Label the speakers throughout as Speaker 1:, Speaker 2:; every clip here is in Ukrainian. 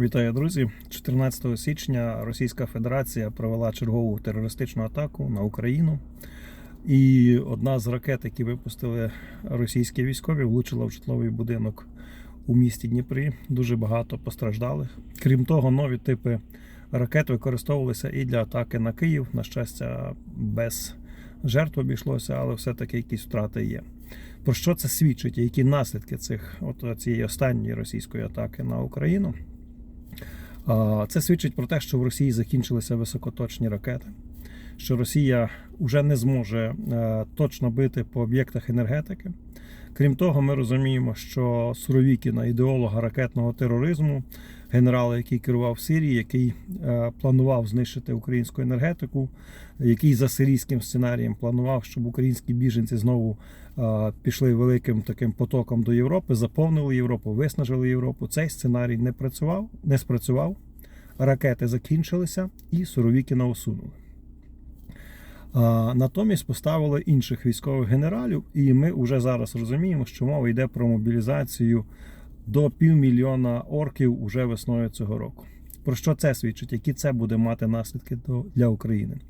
Speaker 1: Вітаю, друзі! 14 січня Російська Федерація провела чергову терористичну атаку на Україну. І одна з ракет, які випустили російські військові, влучила в житловий будинок у місті Дніпрі. Дуже багато постраждалих. Крім того, нові типи ракет використовувалися і для атаки на Київ. На щастя, без жертв обійшлося, але все-таки якісь втрати є. Про що це свідчить? Які наслідки цих от цієї останньої російської атаки на Україну? Це свідчить про те, що в Росії закінчилися високоточні ракети, що Росія вже не зможе е, точно бити по об'єктах енергетики. Крім того, ми розуміємо, що Суровікіна, ідеолога ракетного тероризму, генерала, який керував Сирії, який е, планував знищити українську енергетику, який за сирійським сценарієм планував, щоб українські біженці знову е, пішли великим таким потоком до Європи, заповнили Європу, виснажили Європу. Цей сценарій не працював, не спрацював. Ракети закінчилися і Суровікіна усунули. Натомість поставили інших військових генералів, і ми вже зараз розуміємо, що мова йде про мобілізацію до півмільйона орків уже весною цього року. Про що це свідчить? Які це буде мати наслідки для України?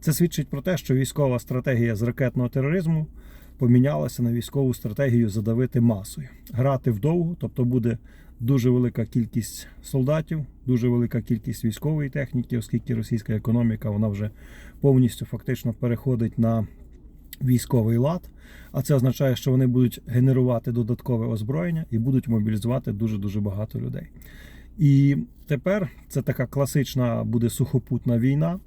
Speaker 1: Це свідчить про те, що військова стратегія з ракетного тероризму помінялася на військову стратегію задавити масою, грати вдовго, тобто буде дуже велика кількість солдатів, дуже велика кількість військової техніки, оскільки російська економіка вона вже повністю фактично переходить на військовий лад. А це означає, що вони будуть генерувати додаткове озброєння і будуть мобілізувати дуже дуже багато людей. І тепер це така класична буде сухопутна війна.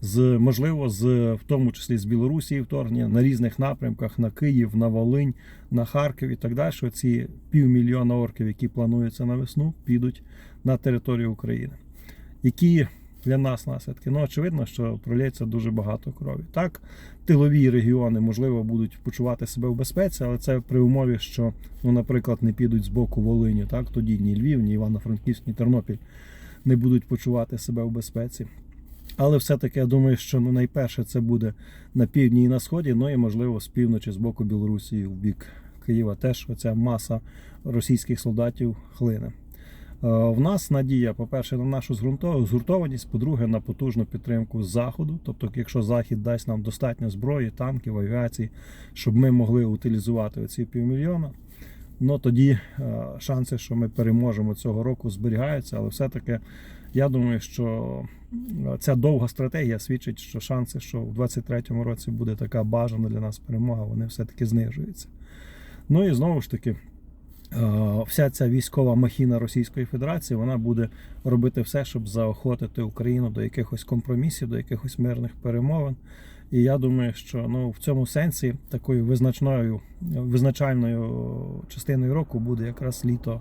Speaker 1: З можливо, з в тому числі з Білорусі вторгнення на різних напрямках на Київ, на Волинь, на Харків і так далі. Ці півмільйона орків, які плануються на весну, підуть на територію України. Які для нас наслідки? Ну, очевидно, що пролється дуже багато крові. Так, тилові регіони, можливо, будуть почувати себе в безпеці, але це при умові, що, ну, наприклад, не підуть з боку Волині, так тоді ні Львів, ні Івано-Франківськ, ні Тернопіль не будуть почувати себе в безпеці. Але все-таки я думаю, що ну, найперше це буде на півдні і на сході, ну і можливо з півночі, з боку Білорусі в бік Києва. Теж оця маса російських солдатів хлине. Е, В нас надія, по-перше, на нашу згуртованість, по-друге, на потужну підтримку заходу. Тобто, якщо захід дасть нам достатньо зброї, танків, авіації, щоб ми могли утилізувати оці півмільйона, ну тоді е, шанси, що ми переможемо цього року, зберігаються. Але все-таки я думаю, що е, ця довга стратегія свідчить, що шанси, що в 2023 році буде така бажана для нас перемога, вони все-таки знижуються. Ну і знову ж таки. Е, Вся ця військова махіна Російської Федерації вона буде робити все, щоб заохотити Україну до якихось компромісів, до якихось мирних перемовин. І я думаю, що ну в цьому сенсі такою визначною визначальною частиною року буде якраз літо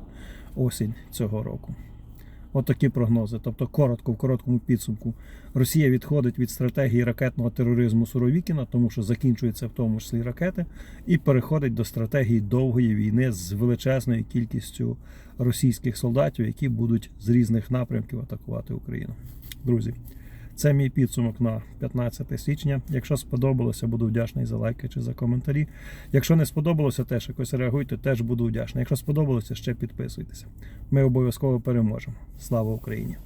Speaker 1: осінь цього року. От прогнози. Тобто, коротко, в короткому підсумку, Росія відходить від стратегії ракетного тероризму Суровікіна, тому що закінчуються в тому числі ракети, і переходить до стратегії довгої війни з величезною кількістю російських солдатів, які будуть з різних напрямків атакувати Україну. Друзі, це мій підсумок на 15 січня. Якщо сподобалося, буду вдячний за лайки чи за коментарі. Якщо не сподобалося, теж якось реагуйте, теж буду вдячний. Якщо сподобалося, ще підписуйтеся. Ми обов'язково переможемо. Слава Україні!